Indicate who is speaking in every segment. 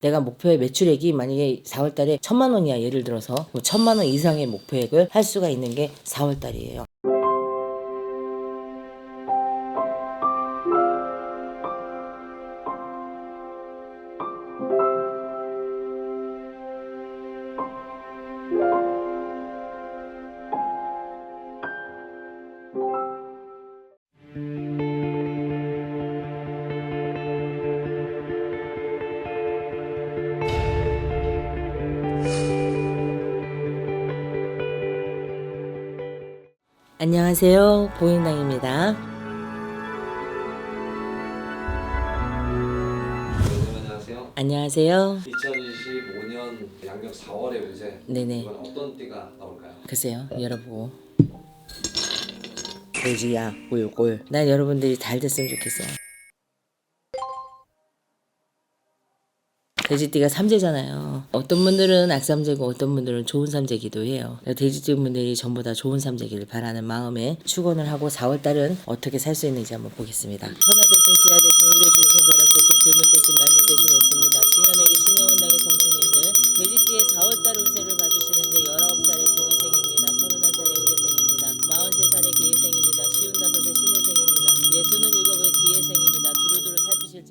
Speaker 1: 내가 목표의 매출액이 만약에 4월 달에 천만 원이야 예를 들어서 뭐 천만 원 이상의 목표액을 할 수가 있는 게 4월 달이에요. 안녕하세요. 보인당입니다.
Speaker 2: 네, 안녕하세요.
Speaker 1: 안녕하세요.
Speaker 2: 2025년 양력 4월의 운세
Speaker 1: 네네.
Speaker 2: 이번 어떤 띠가 나올까요?
Speaker 1: 글쎄요. 열어보고. 돼지야 꿀꿀. 난 여러분들이 잘 됐으면 좋겠어. 돼지띠가 삼재잖아요. 어떤 분들은 악삼재고 어떤 분들은 좋은 삼재기도 해요. 돼지띠 분들이 전부 다 좋은 삼재기를 바라는 마음에 축원을 하고 4월달은 어떻게 살 수 있는지 한번 보겠습니다. 대신 지하 대신 우려 주는 바람 대신 불문 대신 말문 대신 없습니다. 진현에게 신의 원당의 성수님들 돼지띠의 4월달 운세를 봐주시는데 19살의 정해생입니다. 31살의 의뢰생입니다. 43살의 기해생입니다. 55살의 신해생입니다. 67의 기해생입니다. 두루두루 살피실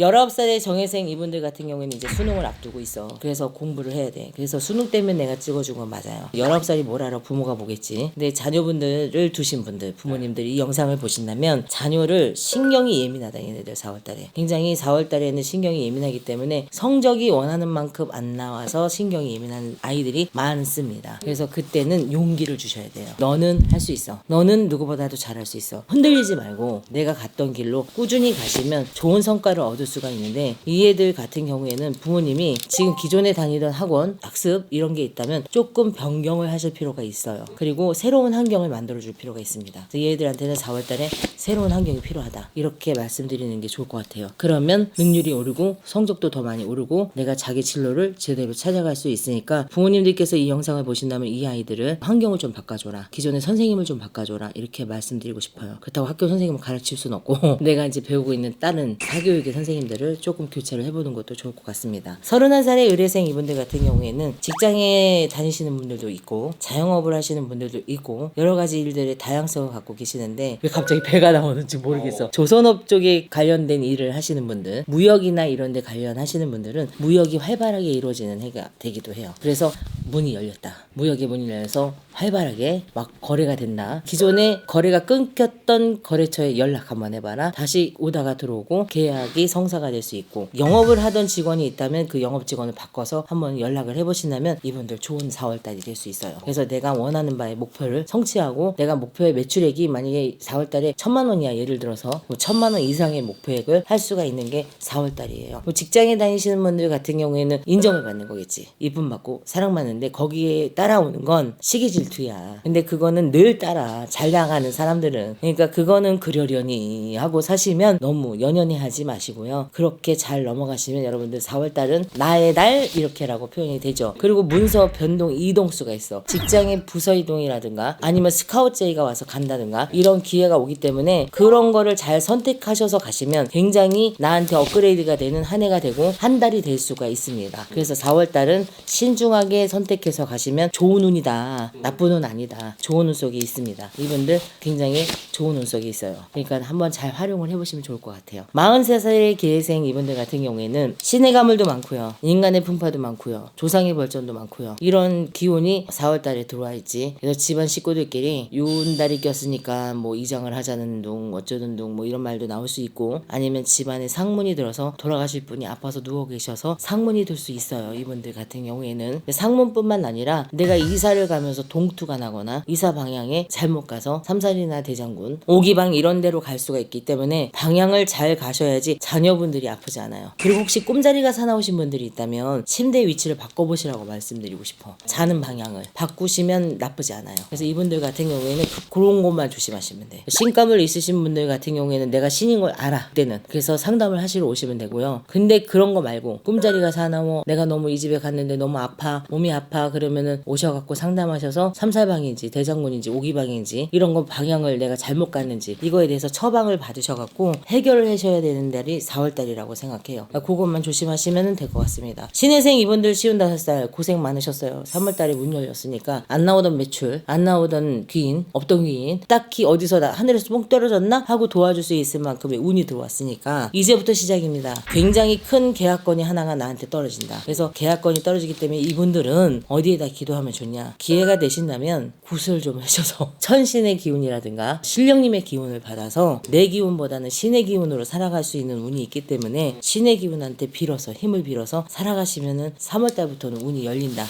Speaker 1: 적에 19살의 정해생 이분들 같은 경우에는 이제 수능을 앞두고 있어. 그래서 공부를 해야 돼. 그래서 수능 때문에 내가 찍어준 건 맞아요. 19살이 뭘 알아 부모가 보겠지. 근데 자녀분들을 두신 분들, 부모님들이 이 영상을 보신다면 자녀를 신경이 예민하다 얘네들 4월 달에. 굉장히 4월 달에는 신경이 예민하기 때문에 성적이 원하는 만큼 안 나와서 신경이 예민한 아이들이 많습니다. 그래서 그때는 용기를 주셔야 돼요. 너는 할 수 있어. 너는 누구보다도 잘할 수 있어. 흔들리지 말고 내가 갔던 길로 꾸준히 가시면 좋은 성과를 얻을 수가 있는데 이 애들 같은 경우에는 부모님이 지금 기존에 다니던 학원, 학습 이런 게 있다면 조금 변경을 하실 필요가 있어요. 그리고 새로운 환경을 만들어 줄 필요가 있습니다. 이 애들한테는 4월 달에 새로운 환경이 필요하다. 이렇게 말씀드리는 게 좋을 것 같아요. 그러면 능률이 오르고 성적도 더 많이 오르고 내가 자기 진로를 제대로 찾아갈 수 있으니까 부모님들께서 이 영상을 보신다면 이 아이들은 환경을 좀 바꿔줘라. 기존의 선생님을 좀 바꿔줘라. 이렇게 말씀드리고 싶어요. 그렇다고 학교 선생님을 가르칠 수는 없고 내가 이제 배우고 있는 다른 사교육의 선생님 들을 조금 교체를 해보는 것도 좋을 것 같습니다. 31살의 의뢰생 이분들 같은 경우에는 직장에 다니시는 분들도 있고 자영업을 하시는 분들도 있고 여러 가지 일들의 다양성을 갖고 계시는데 왜 갑자기 배가 나오는지 모르겠어. 조선업 쪽에 관련된 일을 하시는 분들, 무역이나 이런 데 관련하시는 분들은 무역이 활발하게 이루어지는 해가 되기도 해요. 그래서 문이 열렸다. 무역의 문이 열려서 활발하게 막 거래가 된다. 기존에 거래가 끊겼던 거래처에 연락 한번 해봐라. 다시 오다가 들어오고 계약이 성사가 될 수 있고 영업을 하던 직원이 있다면 그 영업 직원을 바꿔서 한번 연락을 해보신다면 이분들 좋은 4월달이 될 수 있어요. 그래서 내가 원하는 바의 목표를 성취하고 내가 목표의 매출액이 만약에 4월달에 천만 원이야 예를 들어서 뭐 천만 원 이상의 목표액을 할 수가 있는 게 4월달이에요. 뭐 직장에 다니시는 분들 같은 경우에는 인정을 받는 거겠지. 이쁨 받고 사랑받는 데 거기에 따라오는 건 시기 질투야. 근데 그거는 늘 따라 잘 나가는 사람들은 그러니까 그거는 그러려니 하고 사시면 너무 연연해 하지 마시고요. 그렇게 잘 넘어가시면 여러분들 4월 달은 나의 달 이렇게라고 표현이 되죠. 그리고 문서 변동 이동수가 있어. 직장의 부서 이동이라든가 아니면 스카우트 제이가 와서 간다든가 이런 기회가 오기 때문에 그런 거를 잘 선택하셔서 가시면 굉장히 나한테 업그레이드가 되는 한 해가 되고 한 달이 될 수가 있습니다. 그래서 4월 달은 신중하게 선택 해서 가시면 좋은 운이다. 나쁜 운 아니다. 좋은 운 속에 있습니다. 이분들 굉장히 좋은 운 속에 있어요. 그러니까 한번 잘 활용을 해보시면 좋을 것 같아요. 43살의 기회생 이분들 같은 경우에는 신의 가물도 많고요. 인간의 풍파도 많고요. 조상의 벌전도 많고요. 이런 기운이 4월 달에 들어와 있지. 그래서 집안 식구들끼리 유운달이 꼈으니까 뭐 이장을 하자는 둥 어쩌는 둥 뭐 이런 말도 나올 수 있고 아니면 집안에 상문이 들어서 돌아가실 분이 아파서 누워 계셔서 상문이 들 수 있어요. 이분들 같은 경우에는 상문뿐 만 아니라 내가 이사를 가면서 동투가 나거나 이사 방향에 잘못 가서 삼살이나 대장군 오기방 이런 데로 갈 수가 있기 때문에 방향을 잘 가셔야지 자녀분들이 아프지 않아요. 그리고 혹시 꿈자리가 사나우신 분들이 있다면 침대 위치를 바꿔보시라고 말씀드리고 싶어. 자는 방향을 바꾸시면 나쁘지 않아요. 그래서 이분들 같은 경우에는 그- 그런 것만 조심하시면 돼. 신감을 있으신 분들 같은 경우에는 내가 신인 걸 알아. 그때는 그래서 상담을 하시러 오시면 되고요. 근데 그런 거 말고 꿈자리가 사나워 내가 너무 이 집에 갔는데 너무 아파 몸이 아파 그러면은 오셔갖고 상담하셔서 삼살방인지 대장군인지 오기방인지 이런 거 방향을 내가 잘못 갔는지 이거에 대해서 처방을 받으셔갖고 해결을 하셔야 되는 달이 4월달이라고 생각해요. 그러니까 그것만 조심하시면 될 것 같습니다. 신혜생 이분들 쉬운 다섯 살 고생 많으셨어요. 3월달에 문 열렸으니까 안 나오던 매출, 안 나오던 귀인, 없던 귀인, 딱히 어디서 나 하늘에서 뽕 떨어졌나 하고 도와줄 수 있을 만큼의 운이 들어왔으니까 이제부터 시작입니다. 굉장히 큰 계약건이 하나가 나한테 떨어진다. 그래서 계약건이 떨어지기 때문에 이분들은 어디에다 기도하면 좋냐? 기회가 되신다면 굿을 좀 하셔서 천신의 기운이라든가 신령님의 기운을 받아서 내 기운보다는 신의 기운으로 살아갈 수 있는 운이 있기 때문에 신의 기운한테 빌어서 힘을 빌어서 살아가시면은 3월 달부터는 운이 열린다.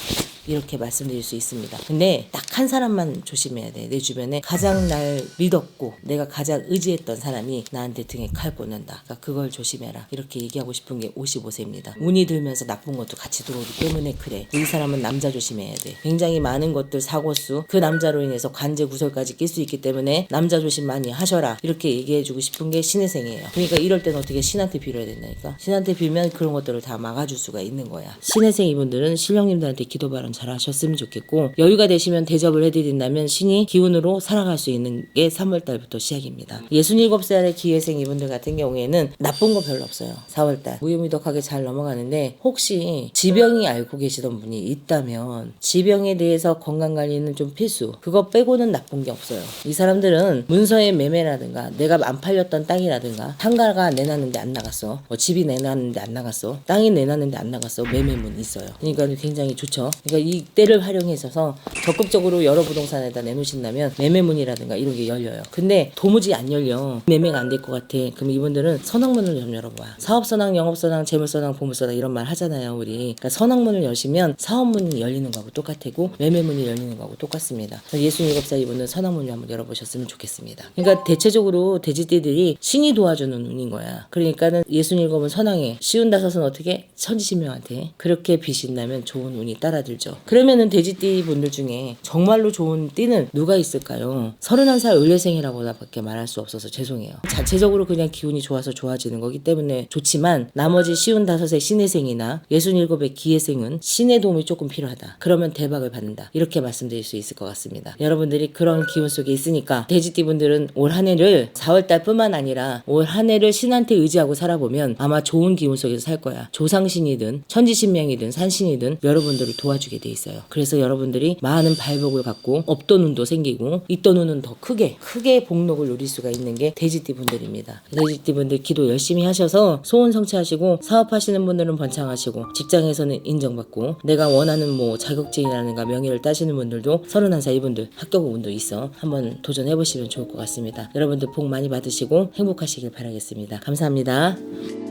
Speaker 1: 이렇게 말씀드릴 수 있습니다. 근데 딱 한 사람만 조심해야 돼. 내 주변에 가장 날 믿었고 내가 가장 의지했던 사람이 나한테 등에 칼 꽂는다. 그러니까 그걸 조심해라. 이렇게 얘기하고 싶은 게 55세입니다. 운이 들면서 나쁜 것도 같이 들어오기 때문에 그래. 이 사람은 남자 조심해야 돼. 굉장히 많은 것들 사고 수 그 남자로 인해서 관제 구설까지 낄 수 있기 때문에 남자 조심 많이 하셔라. 이렇게 얘기해주고 싶은 게 신의 생이에요. 그러니까 이럴 땐 어떻게 신한테 빌어야 된다니까. 신한테 빌면 그런 것들을 다 막아줄 수가 있는 거야. 신의 생 이분들은 신령님들한테 기도 발언 잘 하셨으면 좋겠고 여유가 되시면 대접을 해드린다면 신이 기운으로 살아갈 수 있는 게 3월달부터 시작입니다. 67살의 기회생 이분들 같은 경우에는 나쁜 거 별로 없어요. 4월달 무유미덕하게 잘 넘어가는데 혹시 지병이 앓고 계시던 분이 있다면 지병에 대해서 건강관리는 좀 필수 그거 빼고는 나쁜 게 없어요. 이 사람들은 문서의 매매라든가 내가 안 팔렸던 땅이라든가 상가가 내놨는데 안 나갔어 뭐 집이 내놨는데 안 나갔어 땅이 내놨는데 안 나갔어 매매문 있어요. 그러니까 굉장히 좋죠. 그러니까 이 때를 활용해서 적극적으로 여러 부동산에다 내놓으신다면 매매문이라든가 이런 게 열려요. 근데 도무지 안 열려. 매매가 안 될 것 같아. 그럼 이분들은 선악문을 좀 열어봐. 사업선악, 영업선악, 재물선악, 보물선악 이런 말 하잖아요. 우리. 그러니까 선악문을 여시면 사업문이 열리는 거하고 똑같고 매매문이 열리는 거하고 똑같습니다. 67살 이분은 선악문을 한번 열어보셨으면 좋겠습니다. 그러니까 대체적으로 돼지띠들이 신이 도와주는 운인 거야. 그러니까는 67은 선왕에 쉬운 다섯은 어떻게 천지신명한테 그렇게 비신다면 좋은 운이 따라들죠. 그러면은 돼지띠 분들 중에 정말로 좋은 띠는 누가 있을까요? 31살 을레생이라고밖에 말할 수 없어서 죄송해요. 자체적으로 그냥 기운이 좋아서 좋아지는 거기 때문에 좋지만 나머지 쉬운 다섯의 신혜생이나 67의 기혜생은 신의 도움이 조금 필요하다. 그러면 대박을 받는다. 이렇게 말씀드릴 수 있을 것 같습니다. 여러분들이 그런 기운 속에 있으니까 돼지띠 분들은 올 한 해를 4월달 뿐만 아니라 올 한 해를 신한테 의지하고 살아보면 아마 좋은 기운 속에서 살 거야. 조상신이든 천지신명이든 산신이든 여러분들을 도와주게 돼 있어요. 그래서 여러분들이 많은 발복을 갖고 없던 운도 생기고 있던 운은 더 크게 크게 복록을 누릴 수가 있는 게 돼지띠 분들입니다. 돼지띠 분들 기도 열심히 하셔서 소원 성취하시고 사업하시는 분들은 번창하시고 직장에서는 인정받고 내가 원하는 뭐 자격증이라든가 명예를 따시는 분들도 31살 이분들 합격 운도 있어 한번 도전해 보시면 좋을 것 같습니다. 여러분들 복 많이 받으시고 행복하시길 바라겠습니다. 감사합니다.